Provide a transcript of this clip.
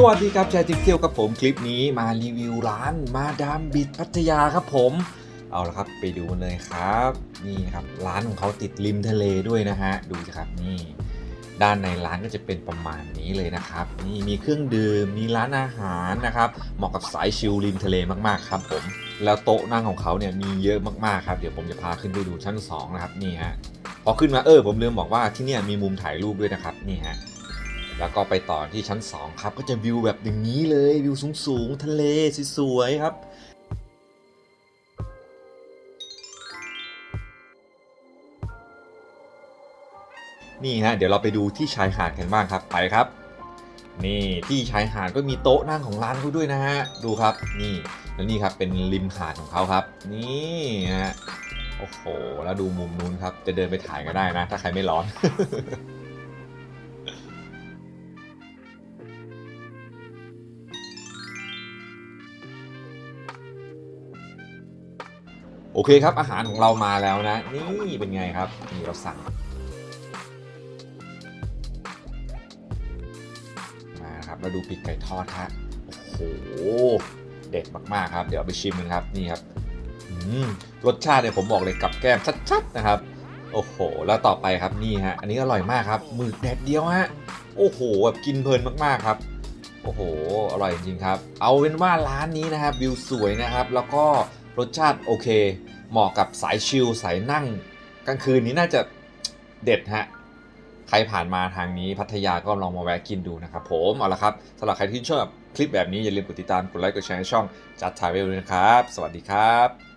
สวัสดีครับชายทิพเที่ยวกับผมคลิปนี้มารีวิวร้านมาดามบิดพัทยาครับผมเอาละครับไปดูเลยครับ นี่ครับร้านของเขาติดริมทะเลด้วยนะฮะดูสิครับนี่ ด้านในร้านก็จะเป็นประมาณนี้เลยนะครับ นี่มีเครื่องดื่มมีร้านอาหารนะครับเหมาะกับสายชิลริมทะเลมากๆครับผมแล้วโต๊ะนั่งของเขาเนี่ยมีเยอะมากๆครับเดี๋ยวผมจะพาขึ้นไปดูชั้นสองนะครับนี่ฮะพอขึ้นมาเออผมลืมบอกว่าที่นี่มีมุมถ่ายรูปด้วยนะครับนี่ฮะ แล้วก็ไปต่อที่ชั้น 2 ครับ ก็จะวิวแบบอย่างนี้เลยวิวสูงๆ ทะเลสวยๆครับนี่ฮะเดี๋ยวเราไปดูที่ชายหาดกันบ้างครับไปครับ นี่ที่ชายหาดก็มีโต๊ะนั่งของร้านเขาด้วยนะฮะดูครับนี่แล้วนี่ครับเป็นริมหาดของเขาครับ นี่ฮะโอ้โหแล้วดูมุมนู้นครับ จะเดินไปถ่ายก็ได้นะ ถ้าใครไม่ร้อน โอเคครับอาหารของเรามาแล้วนะ นี่เป็นไงครับนี่เราสั่งมาครับมาดูปีกไก่ทอดฮะโอ้โหเด็ดมากๆครับ เดี๋ยวไปชิมกันครับนี่ครับอืมรสชาติเนี่ยผมบอกเลยกับแก้มชัดๆนะครับ โอ้โห แล้วต่อไปครับนี่ฮะอันนี้อร่อยมากครับหมึกแดดเดียวฮะโอ้โหแบบกินเพลินมากๆครับโอ้โหอร่อยจริงครับ เอาเป็นว่าร้านนี้นะครับวิวสวยนะครับ แล้วก็ รสชาติโอเค เหมาะกับสายชิลสายนั่ง กลางคืนนี้น่าจะเด็ดฮะ ใครผ่านมาทางนี้พัทยาก็ลองมาแวะกินดูนะครับผมเอาละครับสำหรับใครที่ชอบคลิปแบบนี้อย่าลืมกดติดตามกดไลค์กดแชร์ช่องจัดทายเวลด้วยนะครับ สวัสดีครับ